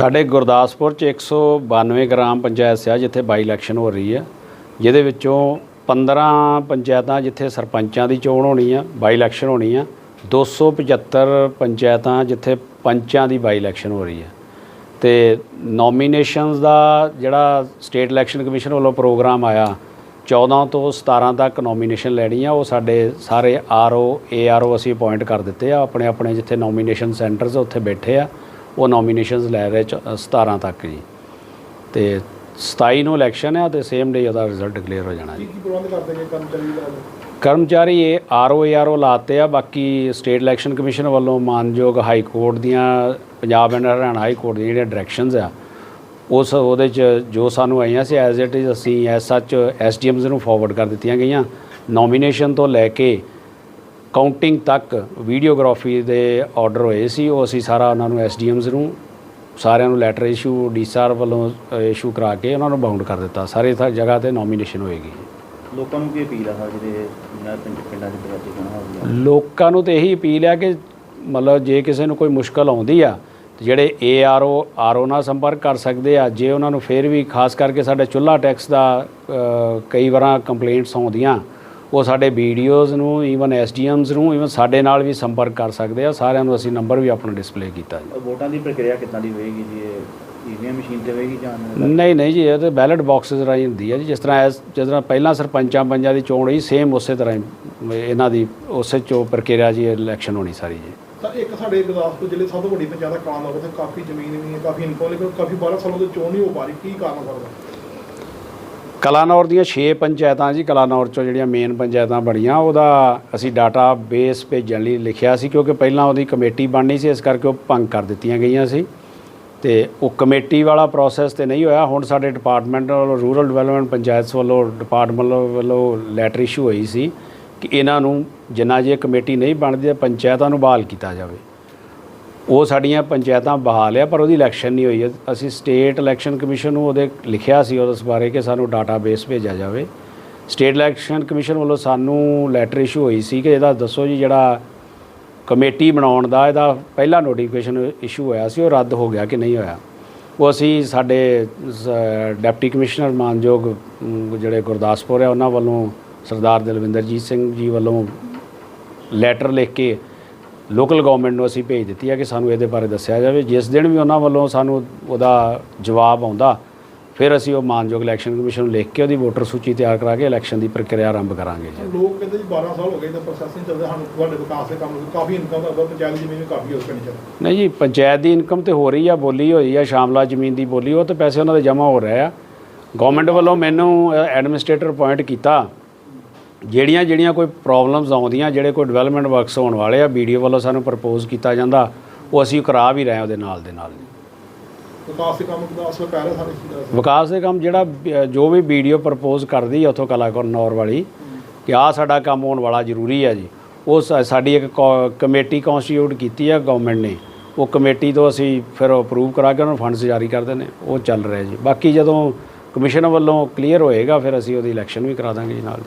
ਸਾਡੇ ਗੁਰਦਾਸਪੁਰ ਚ 192 ਗ੍ਰਾਮ ਪੰਚਾਇਤ ਸਿਆ ਜਿੱਥੇ ਬਾਈ ਇਲੈਕਸ਼ਨ ਹੋ ਰਹੀ ਹੈ ਜਿਹਦੇ ਵਿੱਚੋਂ 15 ਪੰਚਾਇਤਾਂ ਜਿੱਥੇ ਸਰਪੰਚਾਂ ਦੀ ਚੋਣ ਹੋਣੀ ਆ, ਬਾਈ ਇਲੈਕਸ਼ਨ ਹੋਣੀ ਆ 275 ਪੰਚਾਇਤਾਂ ਜਿੱਥੇ ਪੰਚਾਂ ਦੀ ਬਾਈ ਇਲੈਕਸ਼ਨ ਹੋ ਰਹੀ ਹੈ ਤੇ ਨੋਮੀਨੇਸ਼ਨਸ ਦਾ ਜਿਹੜਾ ਸਟੇਟ ਇਲੈਕਸ਼ਨ ਕਮਿਸ਼ਨ ਵੱਲੋਂ ਪ੍ਰੋਗਰਾਮ ਆਇਆ 14 ਤੋਂ 17 ਤੱਕ ਨੋਮੀਨੇਸ਼ਨ ਲੈਣੀ ਆ ਉਹ ਸਾਡੇ ਸਾਰੇ ਆਰਓ ਏਆਰਓ ਅਸੀਂ ਅਪਾਇੰਟ ਕਰ ਦਿੱਤੇ ਆ ਆਪਣੇ ਆਪਣੇ ਜਿੱਥੇ ਨੋਮੀਨੇਸ਼ਨ ਸੈਂਟਰਸ ਉੱਥੇ ਬੈਠੇ ਆ। ਉਹ ਨੋਮੀਨੇਸ਼ਨਸ ਲੈ ਰਹੇ ਚ- 17 ਤੱਕ ਜੀ। ਤੇ 27 ਨੂੰ ਇਲੈਕਸ਼ਨ ਆ ਤੇ ਸੇਮ ਡੇ ਉਹਦਾ ਰਿਜ਼ਲਟ ਡਿਕਲੇਅਰ ਹੋ ਜਾਣਾ ਜੀ। ਕੀ ਪ੍ਰਬੰਧ ਕਰਦੇ ਨੇ ਕਰਮਚਾਰੀ ਦਾ ਕਰਮਚਾਰੀ ਇਹ ਆਰਓ ਏਆਰਓ ਲਾਤੇ ਆ ਬਾਕੀ ਸਟੇਟ ਇਲੈਕਸ਼ਨ ਕਮਿਸ਼ਨ ਵੱਲੋਂ ਮਾਨਯੋਗ ਹਾਈ ਕੋਰਟ ਦੀਆਂ Punjab and Haryana high court ਦੀਆਂ ਜਿਹੜੀਆਂ ਡਾਇਰੈਕਸ਼ਨਸ ਆ ਉਸ ਉਹਦੇ ਚ ਜੋ ਸਾਨੂੰ ਆਈਆਂ ਸੀ ਐਜ਼ ਇਟ ਇਜ਼ ਅਸੀਂ ਐਸ ਸੱਚ ਐਸਡੀਐਮਸ ਨੂੰ ਫਾਰਵਰਡ ਕਰ ਦਿੱਤੀਆਂ ਗਈਆਂ। ਨੋਮੀਨੇਸ਼ਨ ਤੋਂ ਲੈ ਕੇ ਕਾਊਂਟਿੰਗ ਤੱਕ ਵੀਡੀਓਗ੍ਰਾਫੀ ਦੇ ਆਰਡਰ ਹੋਏ ਸੀ ਉਹ ਅਸੀਂ ਸਾਰਾ ਉਹਨਾਂ ਨੂੰ ਐਸਡੀਐਮਸ ਨੂੰ ਸਾਰਿਆਂ ਨੂੰ ਲੈਟਰ ਇਸ਼ੂ ਡੀਸਆਰ ਵੱਲੋਂ ਇਸ਼ੂ ਕਰਾ ਕੇ ਉਹਨਾਂ ਨੂੰ ਬਾਉਂਡ ਕਰ ਦਿੱਤਾ। ਸਾਰੇ ਜਗ੍ਹਾ ਤੇ ਨੋਮੀਨੇਸ਼ਨ ਹੋਏਗੀ। ਲੋਕਾਂ ਨੂੰ ਕੀ ਅਪੀਲ ਆ ਜਿਹੜੇ ਪਿੰਡ ਪਿੰਡਾਂ 'ਚ ਦਰਵਾਜ਼ੇ ਚੋਣਾਂ ਹੋ ਗਈਆਂ ਲੋਕਾਂ ਨੂੰ ਤੇ ਇਹੀ ਅਪੀਲ ਹੈ ਕਿ ਮਤਲਬ ਜੇ ਕਿਸੇ ਨੂੰ ਕੋਈ ਮੁਸ਼ਕਲ ਆਉਂਦੀ ਆ ਜਿਹੜੇ ਏਆਰਓ ਆਰਓ ਨਾਲ ਸੰਪਰਕ ਕਰ ਸਕਦੇ ਆ ਜੇ ਉਹਨਾਂ ਨੂੰ ਫਿਰ ਵੀ ਖਾਸ ਕਰਕੇ ਸਾਡੇ ਚੁੱਲ੍ਹਾ ਟੈਕਸ ਦਾ ਕਈ ਵਾਰਾਂ ਕੰਪਲੇਂਟਸ ਆਉਂਦੀਆਂ ਉਹ ਸਾਡੇ ਵੀਡੀਓਜ਼ ਨੂੰ ਈਵਨ ਐਸਡੀਐਮਸ ਨੂੰ ਈਵਨ ਸਾਡੇ ਨਾਲ ਵੀ ਸੰਪਰਕ ਕਰ ਸਕਦੇ ਆ। ਸਾਰਿਆਂ ਨੂੰ ਅਸੀਂ ਨੰਬਰ ਵੀ ਆਪਣਾ ਡਿਸਪਲੇ ਕੀਤਾ ਜੀ। ਵੋਟਾਂ ਦੀ ਪ੍ਰਕਿਰਿਆ ਕਿੱਦਾਂ ਦੀ ਹੋਏਗੀ ਜੀ? ਇਹ ਈਵੀਐਮ ਮਸ਼ੀਨ ਤੇ ਹੋਏਗੀ ਜਾਂ ਨਹੀਂ ਨਹੀਂ ਜੀ ਇਹ ਤੇ ਬੈਲਟ ਬਾਕਸਸ ਰਾਹੀਂ ਹੁੰਦੀ ਹੈ ਜੀ। ਜਿਸ ਤਰ੍ਹਾਂ ਐਸ ਜਿਸ ਤਰ੍ਹਾਂ ਪਹਿਲਾਂ ਸਰਪੰਚਾਂ ਪੰਜਾਂ ਦੀ ਚੋਣ ਹੋਈ ਸੇਮ ਉਸੇ ਤਰ੍ਹਾਂ ਹੀ ਇਹਨਾਂ ਦੀ ਉਸੇ ਚੋ ਪ੍ਰਕਿਰਿਆ ਜੀ ਇਲੈਕਸ਼ਨ ਹੋਣੀ ਸਾਰੀ ਜੀ। ਤਾਂ ਇੱਕ ਸਾਡੇ ਗੁਰਦਾਸਪੁਰ ਜ਼ਿਲ੍ਹੇ ਸਭ ਤੋਂ ਵੱਡੀ ਪੰਚਾਇਤ ਦਾ ਉੱਥੇ ਕਾਫੀ ਜ਼ਮੀਨ ਵੀ ਹੈ ਕਾਫੀ ਇਨਕਮ ਲੇਕਿਨ ਕਾਫੀ 12 ਸਾਲਾਂ ਤੋਂ ਚੋਣ ਨਹੀਂ ਹੋ ਪਾ ਰਹੀ। ਕੀ ਕਾਰਨ ਕਰਦਾ ਕਲਾਨੌਰ ਦੀਆਂ 6 ਪੰਚਾਇਤਾਂ ਜੀ, ਕਲਾਨੌਰ ਚੋਂ ਜਿਹੜੀਆਂ ਮੇਨ ਪੰਚਾਇਤਾਂ ਬਣੀਆਂ, ਉਹਦਾ ਅਸੀਂ ਡਾਟਾ ਬੇਸ ਭੇਜਣ ਲਈ ਲਿਖਿਆ ਸੀ ਕਿਉਂਕਿ ਪਹਿਲਾਂ ਉਹਦੀ ਕਮੇਟੀ ਬਣਨੀ ਸੀ, ਇਸ ਕਰਕੇ ਉਹ ਭੰਗ ਕਰ ਦਿੱਤੀਆਂ ਗਈਆਂ ਸੀ। ਤੇ ਉਹ ਕਮੇਟੀ ਵਾਲਾ ਪ੍ਰੋਸੈਸ ਤੇ ਨਹੀਂ ਹੋਇਆ। ਹੁਣ ਸਾਡੇ ਡਿਪਾਰਟਮੈਂਟ ਵੱਲੋਂ ਰੂਰਲ ਡਿਵੈਲਪਮੈਂਟ ਪੰਚਾਇਤਸ ਵੱਲੋਂ ਡਿਪਾਰਟਮੈਂਟ ਵੱਲੋਂ ਲੈਟਰ ਇਸ਼ੂ ਹੋਈ ਸੀ ਕਿ ਇਹਨਾਂ ਨੂੰ ਜਿੰਨਾ ਜੇ ਕਮੇਟੀ ਨਹੀਂ ਬਣਦੀ, ਪੰਚਾਇਤਾਂ ਨੂੰ ਬਹਾਲ ਕੀਤਾ ਜਾਵੇ। ਉਹ ਸਾਡੀਆਂ ਪੰਚਾਇਤਾਂ ਬਹਾਲ ਆ, ਪਰ ਉਹਦੀ ਇਲੈਕਸ਼ਨ ਨਹੀਂ ਹੋਈ। ਅਸੀਂ ਸਟੇਟ ਇਲੈਕਸ਼ਨ ਕਮਿਸ਼ਨ ਨੂੰ ਉਹਦੇ ਲਿਖਿਆ ਸੀ ਉਸ ਬਾਰੇ ਕਿ ਸਾਨੂੰ ਡਾਟਾਬੇਸ ਭੇਜਿਆ ਜਾਵੇ। ਸਟੇਟ ਇਲੈਕਸ਼ਨ ਕਮਿਸ਼ਨ ਵੱਲੋਂ ਸਾਨੂੰ ਲੈਟਰ ਇਸ਼ੂ ਹੋਈ ਸੀ ਕਿ ਇਹਦਾ ਦੱਸੋ ਜੀ ਜਿਹੜਾ ਕਮੇਟੀ ਬਣਾਉਣ ਦਾ, ਇਹਦਾ ਪਹਿਲਾ ਨੋਟੀਫਿਕੇਸ਼ਨ ਇਸ਼ੂ ਹੋਇਆ ਸੀ, ਉਹ ਰੱਦ ਹੋ ਗਿਆ ਕਿ ਨਹੀਂ ਹੋਇਆ। ਉਹ ਅਸੀਂ ਸਾਡੇ ਸ- ਡਿਪਟੀ ਕਮਿਸ਼ਨਰ ਮਾਨਯੋਗ ਜਿਹੜੇ ਗੁਰਦਾਸਪੁਰ ਆ, ਉਹਨਾਂ ਵੱਲੋਂ ਸਰਦਾਰ ਦਲਵਿੰਦਰਜੀਤ ਸਿੰਘ ਜੀ ਵੱਲੋਂ ਲੈਟਰ ਲਿਖ ਕੇ ਲੋਕਲ ਗਵਰਨਮੈਂਟ ਨੂੰ ਅਸੀਂ ਭੇਜ ਦਿੱਤੀ ਹੈ ਕਿ ਸਾਨੂੰ ਇਹਦੇ ਬਾਰੇ ਦੱਸਿਆ ਜਾਵੇ। ਜਿਸ ਦਿਨ ਵੀ ਉਹਨਾਂ ਵੱਲੋਂ ਸਾਨੂੰ ਉਹਦਾ ਜਵਾਬ ਆਉਂਦਾ ਫਿਰ ਅਸੀਂ ਉਹ ਮਾਨਯੋਗ ਇਲੈਕਸ਼ਨ ਕਮਿਸ਼ਨ ਨੂੰ ਲਿਖ ਕੇ ਉਹਦੀ ਵੋਟਰ ਸੂਚੀ ਤਿਆਰ ਕਰਾ ਕੇ ਇਲੈਕਸ਼ਨ ਦੀ ਪ੍ਰਕਿਰਿਆ ਆਰੰਭ ਕਰਾਂਗੇ ਜੀ। ਲੋਕ ਕਹਿੰਦੇ ਜੀ 12 ਸਾਲ ਹੋ ਗਏ ਤਾਂ ਪ੍ਰੋਸੈਸਿੰਗ ਚੱਲਦਾ ਸਾਨੂੰ ਤੁਹਾਡੇ ਵਿਕਾਸ ਦੇ ਕੰਮ ਕਾਫੀ ਇਨਕਮ ਦਾ ਪੰਚਾਇਤ ਜ਼ਮੀਨ ਵੀ ਕਾਫੀ ਹੋ ਪਿੰਡ ਚ ਨਹੀਂ ਜੀ ਪੰਚਾਇਤ ਦੀ ਇਨਕਮ ਤੇ ਹੋ ਰਹੀ ਆ ਬੋਲੀ ਹੋਈ ਆ ਸ਼ਾਮਲਾ ਜ਼ਮੀਨ ਦੀ ਬੋਲੀ ਉਹ ਤੇ ਪੈਸੇ ਉਹਨਾਂ ਦੇ ਜਮ੍ਹਾਂ ਹੋ ਰਹੇ ਆ। ਗਵਰਨਮੈਂਟ ਵੱਲੋਂ ਮੈਨੂੰ ਐਡਮਿਨਿਸਟ੍ਰੇਟਰ ਅਪਾਇੰਟ ਕੀਤਾ ਜਿਹੜੀਆਂ ਜਿਹੜੀਆਂ ਕੋਈ ਪ੍ਰੋਬਲਮਸ ਆਉਂਦੀਆਂ ਜਿਹੜੇ ਕੋਈ ਡਿਵੈਲਪਮੈਂਟ ਵਰਕਸ ਹੋਣ ਵਾਲੇ ਆ ਵੀਡੀਓ ਵੱਲੋਂ ਸਾਨੂੰ ਪ੍ਰਪੋਜ਼ ਕੀਤਾ ਜਾਂਦਾ ਉਹ ਅਸੀਂ ਕਰਾ ਵੀ ਰਹੇ ਹਾਂ ਉਹਦੇ ਨਾਲ ਦੇ ਨਾਲ। ਵਿਕਾਸ ਦੇ ਕੰਮ ਪੈ ਰਿਹਾ ਵਿਕਾਸ ਦੇ ਕੰਮ ਜਿਹੜਾ ਜੋ ਵੀ ਵੀਡੀਓ ਪ੍ਰਪੋਜ਼ ਕਰਦੀ ਆ ਉਥੋਂ ਕਲਾਕਾਰ ਨੌਰ ਵਾਲੀ ਕਿ ਆਹ ਸਾਡਾ ਕੰਮ ਹੋਣ ਵਾਲਾ ਜ਼ਰੂਰੀ ਹੈ ਜੀ। ਉਹ ਸਾਡੀ ਇੱਕ ਕਮੇਟੀ ਕਨਸਟੀਟਿਊਟ ਕੀਤੀ ਆ ਗਵਰਨਮੈਂਟ ਨੇ। ਉਹ ਕਮੇਟੀ ਤੋਂ ਅਸੀਂ ਫਿਰ ਅਪਰੂਵ ਕਰਾ ਕੇ ਉਹਨਾਂ ਨੂੰ ਫੰਡਸ ਜਾਰੀ ਕਰਦੇ ਨੇ ਉਹ ਚੱਲ ਰਿਹਾ ਜੀ। ਬਾਕੀ ਜਦੋਂ ਕਮਿਸ਼ਨ ਵੱਲੋਂ ਕਲੀਅਰ ਹੋਏਗਾ ਫਿਰ ਅਸੀਂ ਉਹਦੀ ਇਲੈਕਸ਼ਨ ਵੀ ਕਰਾ ਦਾਂਗੇ ਜੀ ਨਾਲ।